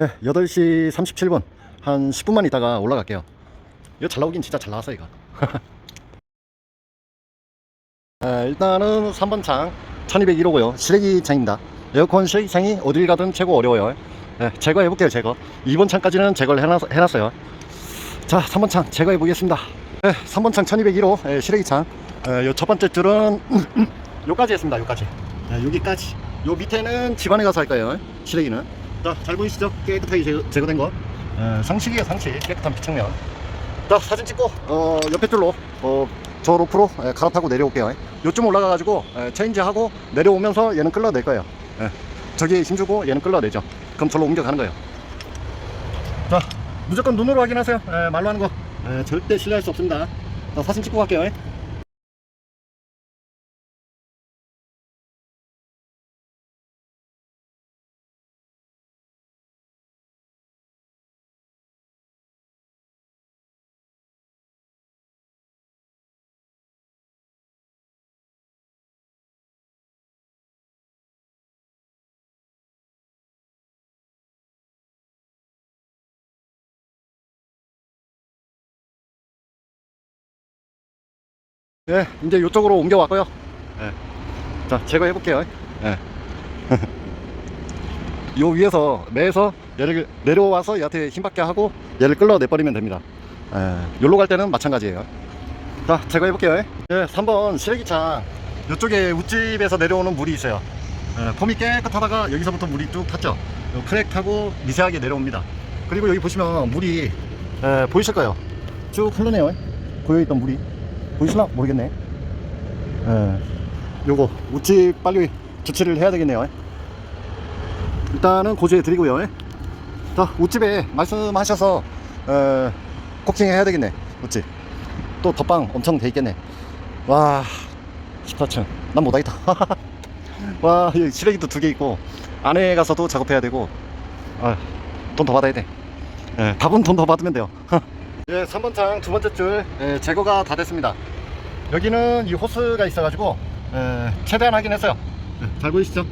네, 8시 37분. 한 10분만 있다가 올라갈게요. 이거 잘 나오긴 진짜 잘 나왔어 이거. 아, 일단은 3번 창 1201호고요. 실외기 창입니다. 에어컨 실외기 창이 어딜 가든 최고 어려워요. 네, 제거해 볼게요 제거. 2번 창까지는 제거를 해놨, 해놨어요. 자 3번 창 제거해 보겠습니다. 네, 3번 창 1201호 네, 실외기 창 네, 요첫 번째 줄은 요까지 했습니다 요까지. 네, 여기까지. 요 밑에는 집안에 가서 할 거예요 실외기는 자, 잘 보이시죠? 깨끗하게 제거, 제거 된 거. 에, 상식이에요, 상식. 깨끗한 피청면. 자, 사진 찍고, 어, 옆에 줄로, 어, 저 로프로 에, 갈아타고 내려올게요. 요쯤 올라가가지고, 에, 체인지하고 내려오면서 얘는 끌어낼 거예요. 에, 저기에 힘주고 얘는 끌어내죠. 그럼 절로 옮겨가는 거예요. 자, 무조건 눈으로 확인하세요. 에, 말로 하는 거. 에, 절대 신뢰할 수 없습니다. 자, 사진 찍고 갈게요. 에. 예, 이제 이쪽으로 옮겨왔고요. 예. 자, 제거해 볼게요. 예. 요 위에서 매에서 얘를 내려와서 얘한테 힘받게 하고 얘를 끌어내버리면 됩니다. 예. 요로 갈 때는 마찬가지예요. 자, 제거해 볼게요. 예, 3번 시래기창. 이쪽에 웃집에서 내려오는 물이 있어요. 예, 폼이 깨끗하다가 여기서부터 물이 쭉 탔죠. 요 크랙 타고 미세하게 내려옵니다. 그리고 여기 보시면 물이 예, 보이실 거예요. 쭉 흐르네요. 고여있던 물이. 보이시나? 모르겠네. 예. 요거, 우찌 빨리 조치를 해야 되겠네요. 일단은 고지해 드리고요. 자, 우집에 말씀하셔서, 어, 코킹 해야 되겠네. 우찌. 또 덧방 엄청 돼 있겠네. 와, 14층. 난 못하겠다. 와, 실외기도 두 개 있고, 안에 가서도 작업해야 되고, 아, 돈 더 받아야 돼. 예, 답은 돈 더 받으면 돼요. 예, 3번 창 두 번째 줄 예, 제거가 다 됐습니다. 여기는 이 호스가 있어가지고 예, 최대한 하긴 했어요. 예, 잘 보이시죠?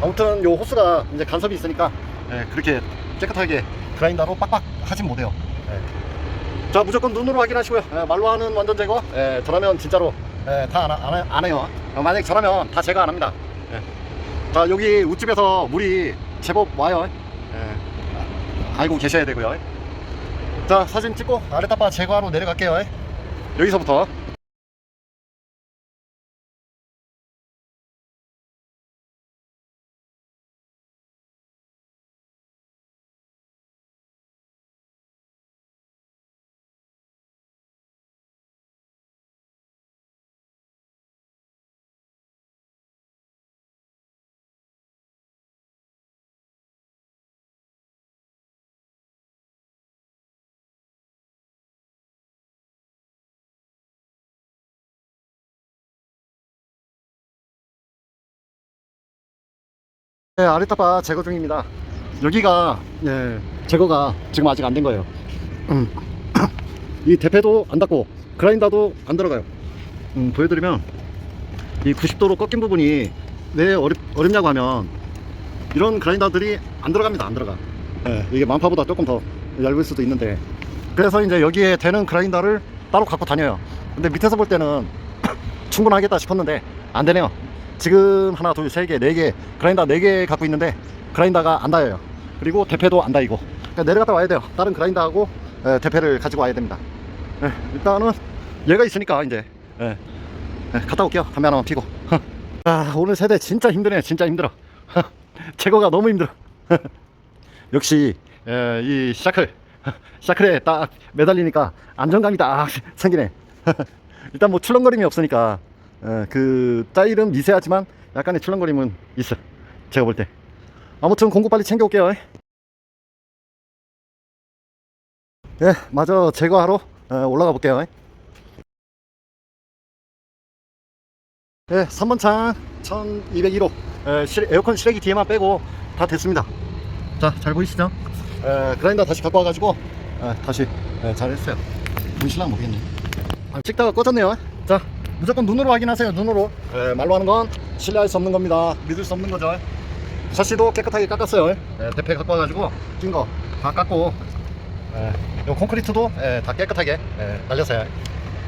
아무튼 요 호스가 이제 간섭이 있으니까 예, 그렇게 깨끗하게 그라인더로 빡빡 하진 못해요. 예. 자 무조건 눈으로 확인하시고요. 예, 말로 하는 완전 제거. 예, 저라면 진짜로 예, 다안 안, 안 해요. 어, 만약 저라면 다 제거 안 합니다. 예. 자 여기 우집에서 물이 제법 와요. 예. 알고 계셔야 되고요. 자 사진 찍고 아래 타파 제거하러 내려갈게요 여기서부터 네, 아래 타파 제거 중입니다. 여기가 예, 제거가 지금 아직 안 된 거예요. 음. 이 대패도 안 닿고 그라인더도 안 들어가요. 음, 보여드리면 이 90도로 꺾인 부분이 왜 어렵, 어렵냐고 하면 이런 그라인더들이 안 들어갑니다 안 들어가. 예, 이게 만파보다 조금 더 얇을 수도 있는데. 그래서 이제 여기에 되는 그라인더를 따로 갖고 다녀요. 근데 밑에서 볼 때는 충분하겠다 싶었는데 안 되네요 지금 하나 둘 세 개 네 개 그라인더 네 개 갖고 있는데 그라인더가 안 닿아요. 그리고 대패도 안 닿이고. 그러니까 내려갔다 와야 돼요. 다른 그라인더하고 에, 대패를 가지고 와야 됩니다. 예, 일단은 얘가 있으니까 이제 예, 예, 갔다 올게요. 담배 하나만 피고. 아 오늘 세대 진짜 힘드네. 진짜 힘들어. 제거가 너무 힘들어. 역시 에, 이 샤클 샤클에 딱 매달리니까 안정감이 딱 생기네. 일단 뭐 출렁거림이 없으니까 에, 그 짜일은 미세하지만 약간의 출렁거림은 있어. 제가 볼 때. 아무튼 공구 빨리 챙겨올게요. 예. 마저 제거하러 에, 올라가 볼게요. 예. 3번 창 1201호. 에, 실- 에어컨 실외기 뒤에만 빼고 다 됐습니다. 자 잘 보이시죠? 에, 그라인더 다시 갖고 와가지고 에, 다시 에, 잘했어요. 보이실랑 모르겠네. 아, 찍다가 꺼졌네요. 자 무조건 눈으로 확인하세요 눈으로 에, 말로 하는 건 신뢰할 수 없는 겁니다 믿을 수 없는 거죠 샤시도 깨끗하게 깎았어요. 예, 대패 갖고 와가지고 낀거다 깎고, 예, 요 콘크리트도 예, 다 깨끗하게 예, 날렸어요.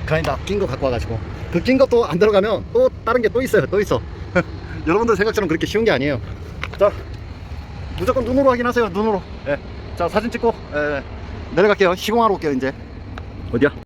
그라인더 낀거 갖고 와가지고 그 낀 것도 안 들어가면 또 다른 게 또 있어요. 또 있어. 여러분들 생각처럼 그렇게 쉬운 게 아니에요. 자, 무조건 눈으로 확인하세요. 눈으로. 예. 자, 사진 찍고 예, 내려갈게요. 시공하러 올게요. 이제 어디야?